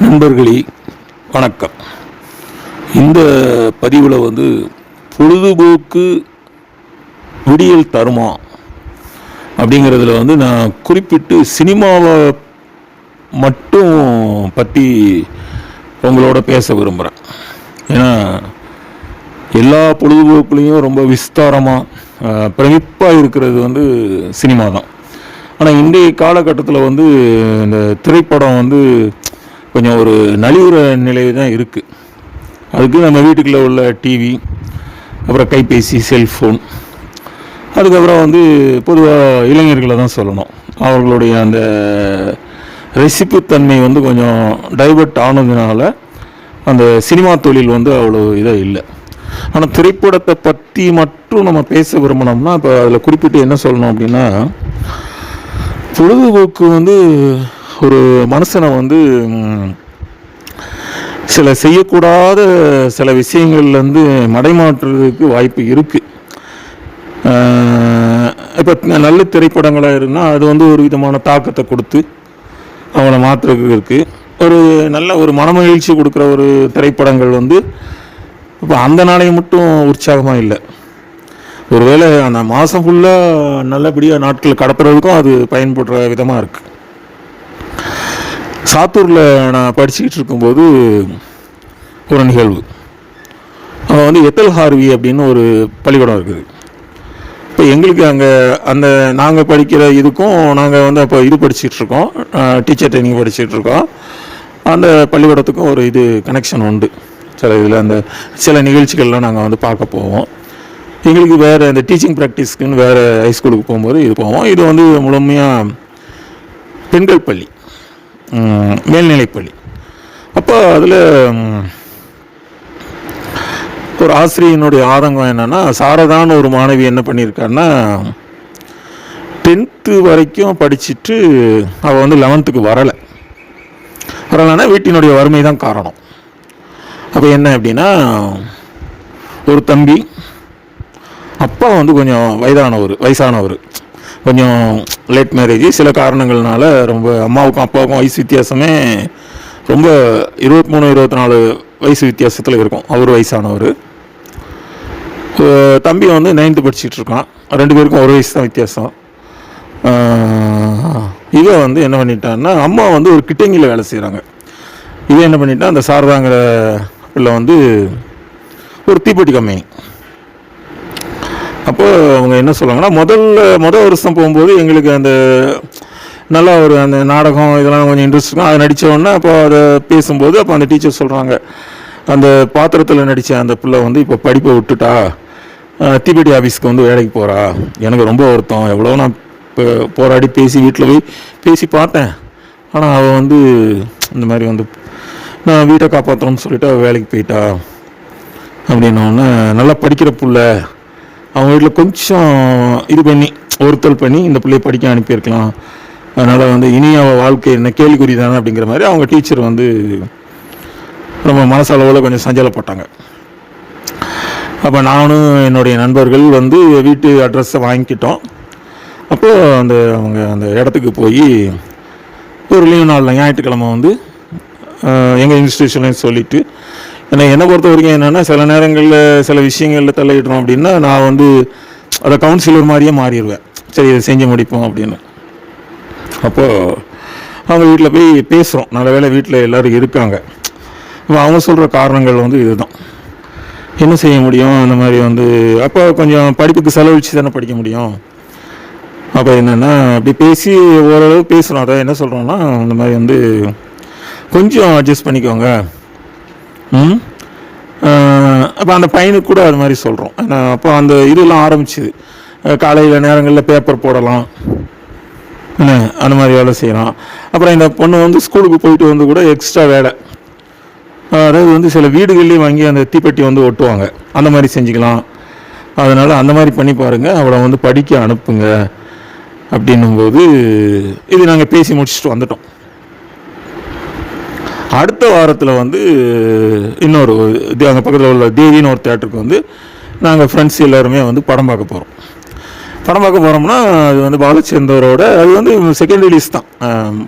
நண்பர்களே வணக்கம். இந்த பதிவில் வந்து பொழுதுபோக்கு விடியல் தருமா அப்படிங்கிறதுல வந்து நான் குறிப்பிட்டு சினிமாவை மட்டும் பற்றி உங்களோட பேச விரும்புகிறேன் ஏன்னா எல்லா பொழுதுபோக்குலேயும் ரொம்ப விஸ்தாரமாக பிரமிப்பாக இருக்கிறது வந்து சினிமா தான் ஆனால் இன்றைய காலகட்டத்தில் வந்து இந்த திரைப்படம் வந்து கொஞ்சம் ஒரு நலிவுற நிலை தான் இருக்குது அதுக்கு நம்ம வீட்டுக்குள்ளே உள்ள டிவி அப்புறம் கைபேசி செல்ஃபோன் அதுக்கப்புறம் வந்து பொதுவாக இளைஞர்களை தான் சொல்லணும். அவர்களுடைய அந்த ரசிப்புத்தன்மை வந்து கொஞ்சம் டைவர்ட் ஆனதுனால அந்த சினிமா தொழில் வந்து அவ்வளோ இதாக இல்லை. ஆனால் திரைப்படத்தை பற்றி மட்டும் நம்ம பேச விரும்பினோம்னா இப்போ அதில் குறிப்பிட்டு என்ன சொல்லணும் அப்படின்னா பொழுதுபோக்கு வந்து ஒரு மனுஷனை வந்து சில செய்யக்கூடாத சில விஷயங்கள்லேருந்து மடைமாற்றுறதுக்கு வாய்ப்பு இருக்குது இப்போ நல்ல திரைப்படங்களாக இருந்தால் அது வந்து ஒரு விதமான தாக்கத்தை கொடுத்து அவனை மாற்றுறதுக்கு இருக்குது ஒரு நல்ல ஒரு மனமகிழ்ச்சி கொடுக்குற ஒரு திரைப்படங்கள் வந்து இப்போ அந்த நாளைய மட்டும் உற்சாகமாக இல்லை. ஒருவேளை அந்த மாதம் ஃபுல்லாக நல்லபடியாக நாட்கள் கடத்துறதுக்கும் அது பயன்படுற விதமாக இருக்குது சாத்தூரில் நான் படிச்சுக்கிட்டு இருக்கும்போது ஒரு நிகழ்வு. அங்கே வந்து எத்தல் ஹார்வி அப்படின்னு ஒரு பள்ளிக்கூடம் இருக்குது. இப்போ எங்களுக்கு அங்கே அந்த நாங்கள் படிக்கிற இதுக்கும் நாங்கள் வந்து அப்போ இது படிச்சுட்டு இருக்கோம். டீச்சர் ட்ரைனிங் படிச்சுட்டு இருக்கோம். அந்த பள்ளிக்கூடத்துக்கும் ஒரு இது கனெக்ஷன் உண்டு. சில இதில் அந்த சில நிகழ்ச்சிகள்லாம் நாங்கள் வந்து பார்க்க போவோம். எங்களுக்கு வேறு இந்த டீச்சிங் ப்ராக்டிஸ்க்குன்னு வேறு ஹைஸ்கூலுக்கு போகும்போது இது போவோம். இது வந்து முழுமையாக பெண்கள் பள்ளி. மேல்நிலைப்பள்ளி. அப்போ அதில் ஒரு ஆசிரியனுடைய ஆதங்கம் என்னன்னா சாரதான்னு ஒரு மாணவி என்ன பண்ணியிருக்காருன்னா டென்த்து வரைக்கும் படிச்சுட்டு அவள் வந்து லெவன்த்துக்கு வரலை. வரலைன்னா வீட்டினுடைய வறுமை தான் காரணம். அப்போ என்ன அப்படின்னா ஒரு தம்பி அப்பா வந்து கொஞ்சம் வயதானவர் வயசானவர். கொஞ்சம் லேட் மேரேஜ் சில காரணங்கள்னால ரொம்ப அம்மாவுக்கும் அப்பாவுக்கும் வயசு வித்தியாசமே ரொம்ப இருபத்தி மூணு இருபத்தி நாலு வயசு வித்தியாசத்தில் இருக்கும். அவர் வயசானவர். தம்பி வந்து நைன்த்து படிச்சுட்டு இருக்கான். ரெண்டு பேருக்கும் ஒரு வயசு தான் வித்தியாசம். இவன் வந்து என்ன பண்ணிட்டான்னா அம்மா வந்து ஒரு கிட்டங்கியில் வேலை செய்கிறாங்க இவன் என்ன பண்ணிட்டான் அந்த சாரதாங்கிற பிள்ளை வந்து ஒரு தீப்பெட்டி கம்பெனி அப்போது அவங்க என்ன சொல்லுவாங்கன்னா முதல்ல முதல் வருஷம் போகும்போது எங்களுக்கு அந்த நல்லா ஒரு அந்த நாடகம் இதெல்லாம் கொஞ்சம் இன்ட்ரெஸ்ட் இருக்கும். அதை நடித்தவொடனே அப்போ அதை பேசும்போது அப்போ அந்த டீச்சர் சொல்கிறாங்க அந்த பாத்திரத்தில் நடித்த அந்த பிள்ளை வந்து இப்போ படிப்பை விட்டுட்டா டிபிடி ஆஃபீஸ்க்கு வந்து வேலைக்கு போகிறா எனக்கு ரொம்ப வருத்தம். எவ்வளோ நான் இப்போ போராடி பேசி வீட்டில் போய் பேசி பார்த்தேன். ஆனால் அவள் வந்து இந்த மாதிரி வந்து நான் வீட்டை காப்பாற்றணும்னு சொல்லிட்டு அவள் வேலைக்கு போயிட்டா. அப்படின்னோடனே நல்லா படிக்கிற பிள்ளை. அவங்க வீட்டில் கொஞ்சம் இது பண்ணி ஒருத்தல் பண்ணி இந்த பிள்ளைய படிக்க அனுப்பியிருக்கலாம். அதனால் வந்து இனி அவள் வாழ்க்கை என்ன கேள்விக்குறி தானே அப்படிங்கிற மாதிரி அவங்க டீச்சர் வந்து ரொம்ப மனசளவில் கொஞ்சம் சஞ்சலப்பட்டாங்க. அப்போ நானும் என்னுடைய நண்பர்கள் வந்து வீட்டு அட்ரஸை வாங்கிக்கிட்டோம். அப்போது அந்த அவங்க அந்த இடத்துக்கு போய் ஒரு லீவ் நாளில் ஞாயிற்றுக்கிழமை வந்து எங்கள் இன்ஸ்டியூஷன்லையும் சொல்லிவிட்டு ஏன்னா என்னை பொறுத்த வரைக்கும் என்னென்னா சில நேரங்களில் சில விஷயங்களில் தலையிடுறோம் அப்படின்னா நான் வந்து அதை கவுன்சிலர் மாதிரியே மாறிடுவேன். சரி இதை செஞ்சு முடிப்போம் அப்படின்னு. அப்போது அவங்க வீட்டில் போய் பேசுகிறோம் நல்ல வேளை வீட்டில் எல்லோரும் இருக்காங்க. அப்போ அவங்க சொல்கிற காரணங்கள் வந்து இதுதான். என்ன செய்ய முடியும்? அந்த மாதிரி வந்து அப்போ கொஞ்சம் படிப்புக்கு செலவழிச்சு தானே படிக்க முடியும். அப்போ என்னென்னா அப்படி பேசி ஓரளவு பேசுகிறோம் அதை என்ன சொல்கிறோன்னா இந்த மாதிரி வந்து கொஞ்சம் அட்ஜஸ்ட் பண்ணிக்கோங்க. அப்போ அந்த பையனுக்கு கூட அது மாதிரி சொல்கிறோம் அப்போ அந்த இதெல்லாம் ஆரம்பிச்சுது. காலையில் நேரங்களில் பேப்பர் போடலாம். என்ன அந்த மாதிரி வேலை செய்யலாம். அப்புறம் இந்த பொண்ணு வந்து ஸ்கூலுக்கு போயிட்டு வந்து கூட எக்ஸ்ட்ரா வேலை. அதாவது வந்து சில வீடுகள்லேயும் வாங்கி அந்த தீப்பெட்டி வந்து ஒட்டுவாங்க. அந்த மாதிரி செஞ்சுக்கலாம். அதனால் அந்த மாதிரி பண்ணி பாருங்கள் அவளை வந்து படிக்க அனுப்புங்க. அப்படின்னும்போது இது நாங்கள் பேசி முடிச்சுட்டு வந்துட்டோம். அடுத்த வாரத்தில் வந்து இன்னொரு இது அங்கே பக்கத்தில் உள்ள தேவின்னு ஒரு தேட்டருக்கு வந்து நாங்கள் ஃப்ரெண்ட்ஸ் எல்லாருமே வந்து படம் பார்க்க போகிறோம் படம் பார்க்க போகிறோம்னா அது வந்து பாலச்சந்தரோட அது வந்து செகண்ட் ரிலீஸ் தான்.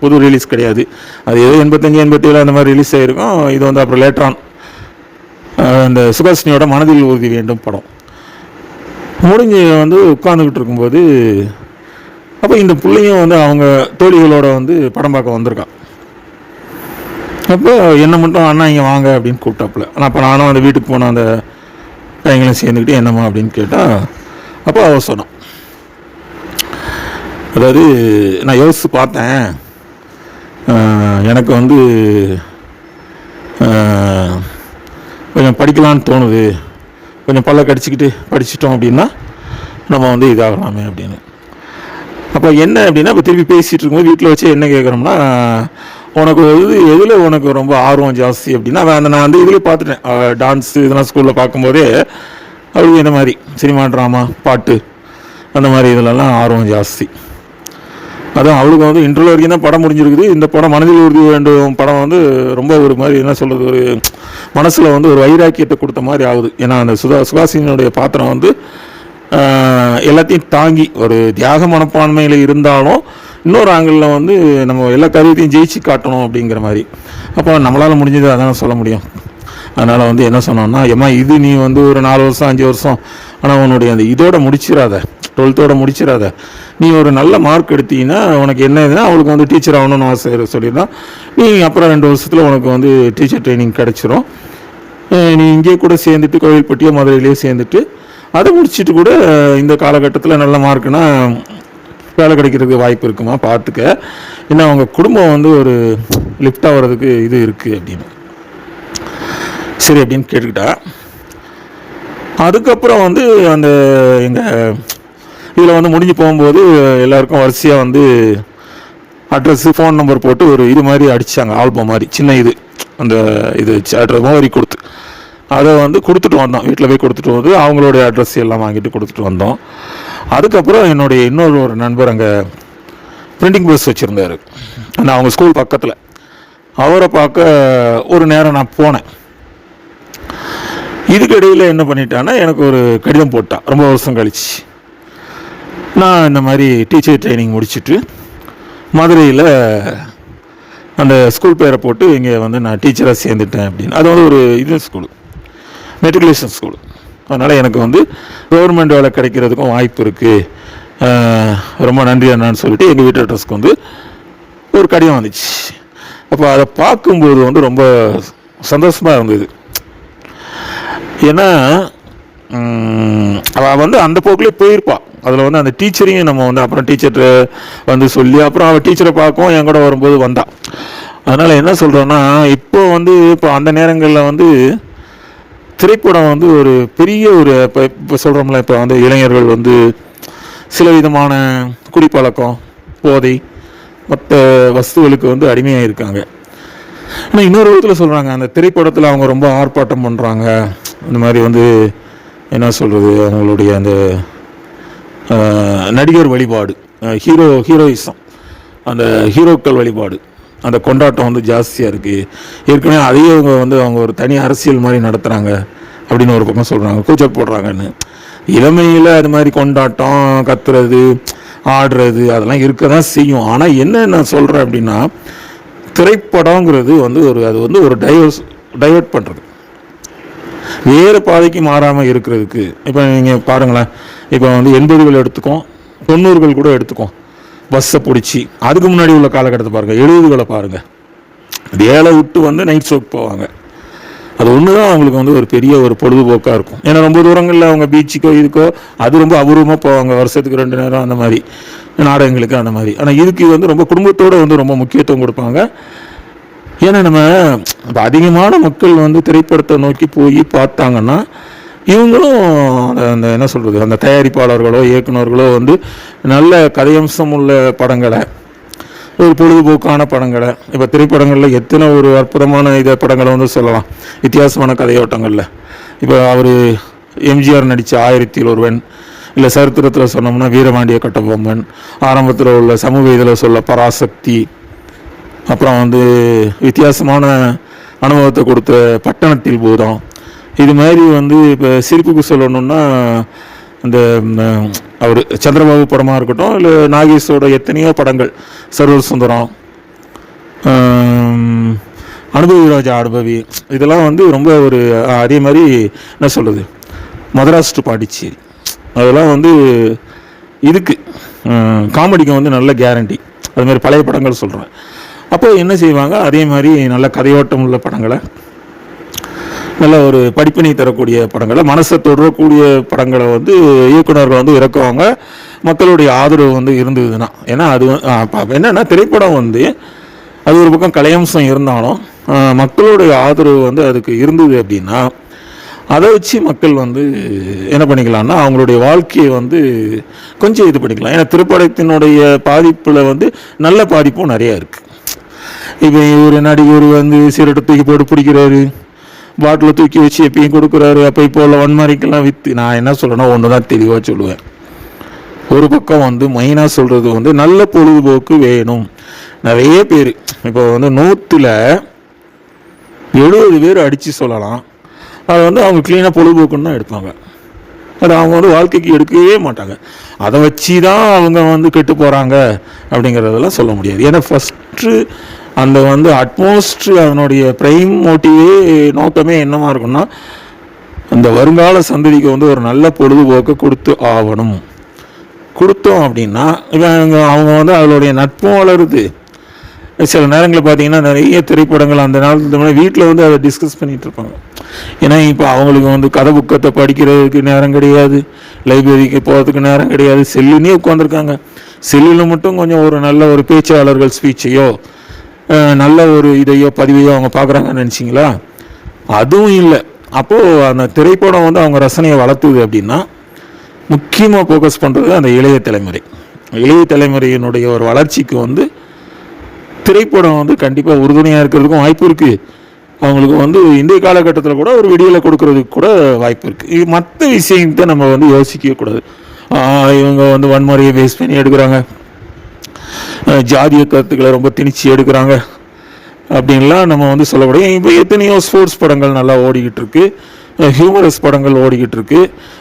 புது ரிலீஸ் கிடையாது. அது ஏதோ எண்பத்தஞ்சு எண்பத்தேழு அந்த மாதிரி ரிலீஸ் ஆகிருக்கும் இது வந்து அப்புறம் லேட்டரான் அந்த சுபாஷினியோட மனதில் உறுதி வேண்டும் படம். முடிஞ்சு வந்து உட்காந்துக்கிட்டு இருக்கும்போது அப்போ இந்த பிள்ளையும் வந்து அவங்க தோழிகளோட வந்து படம் பார்க்க வந்திருக்கான். அப்போ என்ன மட்டும் அண்ணா இங்கே வாங்க அப்படின்னு கூப்பிட்டாப்புல. ஆனால் அப்போ நானும் அந்த வீட்டுக்கு போன அந்த பையங்களும் சேர்ந்துக்கிட்டு என்னம்மா அப்படின்னு கேட்டால் அப்போ அவ சொன்னான் அதாவது நான் யோசித்து பார்த்தேன். எனக்கு வந்து கொஞ்சம் படிக்கலான்னு தோணுது. கொஞ்சம் பல்ல கடிச்சிக்கிட்டு படிச்சிட்டோம் அப்படின்னா நம்ம வந்து இதாகலாமே அப்படின்னு. அப்போ என்ன அப்படின்னா இப்போ திருப்பி பேசிகிட்டு இருக்கும்போது வீட்டில் வச்சு என்ன கேட்குறோம்னா உனக்கு இது எதில் உனக்கு ரொம்ப ஆர்வம் ஜாஸ்தி அப்படின்னா அந்த நான் வந்து இதில் பார்த்துட்டேன். டான்ஸ் இதெல்லாம் ஸ்கூலில் பார்க்கும்போதே அவளுக்கு இந்த மாதிரி சினிமா ட்ராமா பாட்டு அந்த மாதிரி இதிலெல்லாம் ஆர்வம் ஜாஸ்தி. அதுவும் அவளுக்கு வந்து இன்டர்வியூ வரைக்கும் தான் படம் முடிஞ்சிருக்குது. இந்த படம் மனதில் உறுதி வேண்டும் படம் வந்து ரொம்ப ஒரு மாதிரி என்ன சொல்கிறது ஒரு மனசில் வந்து ஒரு வைராக்கியத்தை கொடுத்த மாதிரி ஆகுது. ஏன்னா அந்த சுதா சுகாசினுடைய பாத்திரம் வந்து எல்லாத்தையும் தாங்கி ஒரு தியாக மனப்பான்மையில் இருந்தாலும் இன்னொரு ஆங்கிளில் வந்து நம்ம எல்லா காரியத்தையும் ஜெயிச்சு காட்டணும் அப்படிங்கிற மாதிரி. அப்போ நம்மளால் முடிஞ்சது அதான் சொல்ல முடியும். அதனால் வந்து என்ன சொன்னோம்னா ஏமா இது நீ வந்து ஒரு நாலு வருஷம் அஞ்சு வருஷம் ஆனால் உன்னுடைய அந்த இதோட முடிச்சிடாத டுவெல்த்தோட முடிச்சிடாத நீ ஒரு நல்ல மார்க் எடுத்தீங்கன்னா உனக்கு என்ன இதுனா அவளுக்கு வந்து டீச்சர் ஆகணும்னு ஆசை சொல்லியிருந்தான் நீ அப்புறம் ரெண்டு வருஷத்தில் உனக்கு வந்து டீச்சர் ட்ரைனிங் கிடச்சிரும். நீ இங்கேயே கூட சேர்ந்துட்டு கோவில்பட்டியோ மதுரையிலேயே சேர்ந்துட்டு அதை முடிச்சுட்டு கூட இந்த காலகட்டத்தில் நல்ல மார்க்குனா வேலை கிடைக்கிறதுக்கு வாய்ப்பு இருக்குமா? பார்த்துக்க. ஏன்னா அவங்க குடும்பம் வந்து ஒரு லிஃப்ட் ஆகிறதுக்கு இது இருக்குது அப்படின்னு. சரி அப்படின்னு கேட்டுக்கிட்டா. அதுக்கப்புறம் வந்து அந்த எங்கள் இதில் வந்து முடிஞ்சு போகும்போது எல்லாருக்கும் வரிசையாக வந்து அட்ரஸ்ஸு ஃபோன் நம்பர் போட்டு ஒரு இது மாதிரி அடித்தாங்க ஆல்பம் மாதிரி. சின்ன இது. அந்த இது அட்ரஸ் மாதிரி கொடுத்து. அதை வந்து கொடுத்துட்டு வந்தோம். வீட்டில் போய் கொடுத்துட்டு வந்து அவங்களுடைய அட்ரஸ் எல்லாம் வாங்கிட்டு கொடுத்துட்டு வந்தோம். அதுக்கப்புறம் என்னுடைய இன்னொரு ஒரு நண்பர் அங்கே பிரிண்டிங் ப்ரெஸ் வச்சுருந்தார். நான் அவங்க ஸ்கூல் பக்கத்தில். அவரை பார்க்க ஒரு நேரம் நான் போனேன். இதுக்கு இடையில் என்ன பண்ணிட்டான்னா எனக்கு ஒரு கடிதம் போட்டான் ரொம்ப வருஷம் கழிச்சு. நான் இந்த மாதிரி டீச்சர் ட்ரைனிங் முடிச்சுட்டு மதுரையில் அந்த ஸ்கூல் பேரை போட்டு இங்கே வந்து நான் டீச்சராக சேர்ந்துட்டேன் அப்படின்னு. அது வந்து ஒரு இது ஸ்கூலு மெட்ரிகுலேஷன் ஸ்கூலு அதனால் எனக்கு வந்து கவர்மெண்ட் வேலை கிடைக்கிறதுக்கும் வாய்ப்பு இருக்குது ரொம்ப நன்றி அண்ணான்னு சொல்லிட்டு எங்கள் வீட்டு அட்ரஸ்க்கு வந்து ஒரு கடிதம் வந்துச்சு. அப்போ அதை பார்க்கும்போது வந்து ரொம்ப சந்தோஷமாக இருந்தது. ஏன்னா அவள் வந்து அந்த போக்கிலே போயிருப்பாள் அதில் வந்து அந்த டீச்சரையும் நம்ம வந்து அப்புறம் டீச்சர்கிட்ட வந்து சொல்லி அப்புறம் அவள் டீச்சரை பார்க்கவும் என் கூட வரும்போது வந்தாள் அதனால் என்ன சொல்கிறோன்னா இப்போ வந்து இப்போ அந்த நேரங்களில் வந்து திரைப்படம் வந்து ஒரு பெரிய ஒரு இப்போ இப்போ சொல்கிறோம்ல இப்போ வந்து இளைஞர்கள் வந்து சில விதமான குடிப்பழக்கம் போதை மற்ற வஸ்துகளுக்கு வந்து அடிமையாக இருக்காங்க. ஆனால் இன்னொரு விதத்தில் சொல்கிறாங்க அந்த திரைப்படத்தில் அவங்க ரொம்ப ஆர்ப்பாட்டம் பண்ணுறாங்க இந்த மாதிரி வந்து என்ன சொல்கிறது அவங்களுடைய அந்த நடிகர் வழிபாடு ஹீரோ ஹீரோயிசம் அந்த ஹீரோக்கள் வழிபாடு. அந்த கொண்டாட்டம் வந்து ஜாஸ்தியாக இருக்குது ஏற்கனவே அதையே அவங்க வந்து அவங்க ஒரு தனி அரசியல் மாதிரி நடத்துகிறாங்க அப்படின்னு ஒரு பக்கம் சொல்கிறாங்க கூச்சல் போடுறாங்கன்னு. இளமையில் அது மாதிரி கொண்டாட்டம் கத்துறது ஆடுறது அதெல்லாம் இருக்க தான் செய்யும். ஆனால் என்ன நான் சொல்கிறேன் அப்படின்னா திரைப்படங்கிறது வந்து ஒரு அது வந்து ஒரு டைவர்ஸ் டைவர்ட் பண்ணுறது வேறு பாதைக்கு மாறாமல் இருக்கிறதுக்கு. இப்போ நீங்கள் பாருங்களேன். இப்போ வந்து எண்பதுகள் எடுத்துக்கோம் தொண்ணூறுகள் கூட எடுத்துக்கோம் பஸ்ஸை பிடிச்சி அதுக்கு முன்னாடி உள்ள காலகட்டத்தை பாருங்கள் எழுபதுகளை பாருங்கள் வேலை விட்டு வந்து நைட் ஷோக் போவாங்க. அது ஒன்று தான் அவங்களுக்கு வந்து ஒரு பெரிய ஒரு பொழுதுபோக்காக இருக்கும். ஏன்னா ரொம்ப தூரங்களில் அவங்க பீச்சுக்கோ இதுக்கோ அது ரொம்ப அபூர்வமாக போவாங்க. வருஷத்துக்கு ரெண்டு நேரம் அந்த மாதிரி. நாடகங்களுக்கு அந்த மாதிரி. ஆனால் இதுக்கு வந்து ரொம்ப குடும்பத்தோடு வந்து ரொம்ப முக்கியத்துவம் கொடுப்பாங்க. ஏன்னா நம்ம இப்போ அதிகமான மக்கள் வந்து திரைப்படத்தை நோக்கி போய் பார்த்தாங்கன்னா இவங்களும் அந்த- அந்த என்ன சொல்கிறது அந்த தயாரிப்பாளர்களோ இயக்குனர்களோ வந்து நல்ல கதையம்சம் உள்ள படங்களை ஒரு பொழுதுபோக்கான படங்களை இப்போ திரைப்படங்களில் எத்தனை ஒரு அற்புதமான இதை படங்களை வந்து சொல்லலாம். வித்தியாசமான கதையோட்டங்களில். இப்போ அவர் எம்ஜிஆர் நடித்த ஆயிரத்தில் ஒருவன் இல்லை சரித்திரத்தில் சொன்னோம்னா வீரபாண்டிய கட்டபொம்மன் ஆரம்பத்தில் உள்ள சமூக இதில் சொல்ல பராசக்தி அப்புறம் வந்து வித்தியாசமான அனுபவத்தை கொடுத்த பட்டணத்தில் பூதம் இது மாதிரி வந்து இப்போ சிரிப்புக்கு சொல்லணும்னா இந்த அவர் சந்திரபாபு படமாக இருக்கட்டும் இல்லை நாகேஷோட எத்தனையோ படங்கள் சர்வர் சுந்தரம் அனுபவி ராஜா அனுபவி இதெல்லாம் வந்து ரொம்ப ஒரு அதே மாதிரி என்ன சொல்கிறது மதராஸ் டு பாண்டிச்சேரி. அதெல்லாம் வந்து இதுக்கு காமெடிக்கு வந்து நல்ல கேரண்டி அது மாதிரி பழைய படங்கள் சொல்கிறேன் அப்போ என்ன செய்வாங்க அதே மாதிரி நல்ல கதையோட்டம் உள்ள படங்களை நல்ல ஒரு படிப்பினை தரக்கூடிய படங்களை மனசை தொடரக்கூடிய படங்களை வந்து இயக்குநர்கள் வந்து இறக்குவாங்க. மக்களுடைய ஆதரவு வந்து இருந்ததுன்னா. ஏன்னா அது வந்து- என்னன்னா திரைப்படம் வந்து அது ஒரு பக்கம் கலையம்சம் இருந்தாலும் மக்களுடைய ஆதரவு வந்து அதுக்கு இருந்தது அப்படின்னா அதை வச்சு மக்கள் வந்து என்ன பண்ணிக்கலாம்னா அவங்களுடைய வாழ்க்கையை வந்து கொஞ்சம் இது பண்ணிக்கலாம். ஏன்னா திரைப்படத்தினுடைய பாதிப்பில் வந்து நல்ல பாதிப்பும் நிறையா இருக்குது இப்போ ஒரு நடிகர் வந்து சீரட்டை தூக்கி போட்டு பிடிக்கிறாரு. பாட்டில் தூக்கி வச்சு எப்பயும் கொடுக்குறாரு. அப்போ இப்போ உள்ள வன்முறைக்கெல்லாம் விற்று நான் என்ன சொல்லணும் ஒன்று தான் தெளிவாக சொல்லுவேன். ஒரு பக்கம் வந்து மெயினாக சொல்கிறது வந்து நல்ல பொழுதுபோக்கு வேணும். நிறைய பேர் இப்போ வந்து நூற்றில் எழுபது பேர் அடித்து சொல்லலாம். அதை வந்து அவங்க க்ளீனாக பொழுதுபோக்குன்னு தான் எடுப்பாங்க. அது அவங்க வந்து வாழ்க்கைக்கு எடுக்கவே மாட்டாங்க. அதை வச்சு தான் அவங்க வந்து கெட்டு போகிறாங்க அப்படிங்கிறதெல்லாம் சொல்ல முடியாது. ஏன்னா ஃபஸ்ட்டு அந்த வந்து அட்மோஸ்ட் அதனுடைய ப்ரைம் மோட்டிவே நோக்கமே என்னவாக இருக்கும்னா அந்த வருங்கால சந்ததிக்கு வந்து ஒரு நல்ல பொழுதுபோக்கை கொடுத்து ஆகணும் கொடுத்தோம் அப்படின்னா இவங்க அவங்க வந்து அவளுடைய நட்பும் வளருது. சில நேரங்களில் பார்த்தீங்கன்னா நிறைய திரைப்படங்கள் அந்த நாள் வீட்டில் வந்து அதை டிஸ்கஸ் பண்ணிகிட்டு இருப்பாங்க. ஏன்னா இப்போ அவங்களுக்கு வந்து கதை புக்கத்தை படிக்கிறதுக்கு நேரம் கிடையாது. லைப்ரரிக்கு போகிறதுக்கு நேரம் கிடையாது. செல்லுனே உட்காந்துருக்காங்க செல்லில் மட்டும் கொஞ்சம் ஒரு நல்ல ஒரு பேச்சாளர்கள் ஸ்பீச்சையோ நல்ல ஒரு இதையோ பதிவையோ அவங்க பார்க்குறாங்கன்னு நினச்சிங்களா? அதுவும் இல்லை. அப்போது அந்த திரைப்படம் வந்து அவங்க ரசனையை வளர்த்துது அப்படின்னா முக்கியமாக ஃபோக்கஸ் பண்ணுறது அந்த இளைய தலைமுறை. இளைய தலைமுறையினுடைய ஒரு வளர்ச்சிக்கு வந்து திரைப்படம் வந்து கண்டிப்பாக உறுதுணையாக இருக்கிறதுக்கும் வாய்ப்பு இருக்குது அவங்களுக்கு வந்து இந்திய காலகட்டத்தில் கூட ஒரு விடியலை கொடுக்கறதுக்கு கூட வாய்ப்பு இருக்குது இது மற்ற விஷயத்தை நம்ம வந்து யோசிக்கவே கூடாது இவங்க வந்து வன்முறையை பேஸ் பண்ணி எடுக்கிறாங்க. ஜாதிய கருத்துக்களை ரொம்ப திணிச்சு எடுக்கிறாங்க அப்படின்லாம் நம்ம வந்து சொல்லக்கூடாது இப்போ எத்தனையோ ஸ்போர்ட்ஸ் படங்கள் நல்லா ஓடிக்கிட்டு இருக்கு. ஹியூமரஸ் படங்கள் ஓடிக்கிட்டு இருக்கு.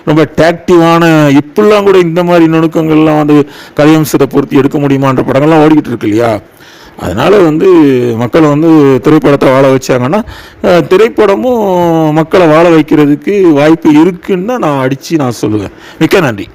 ரொம்ப டேக்டிவான இப்பெல்லாம் கூட இந்த மாதிரி நுணுக்கங்கள்லாம் வந்து கலையம்சத்தை பொருத்தி எடுக்க முடியுமான்ற படங்கள்லாம் ஓடிக்கிட்டு இருக்கு இல்லையா? அதனால் வந்து மக்களை வந்து திரைப்படத்தை வாழ வச்சாங்கன்னா திரைப்படமும் மக்களை வாழ வைக்கிறதுக்கு வாய்ப்பு இருக்குன்னு தான் நான் அடித்து நான் சொல்லுவேன். மிக்க நன்றி.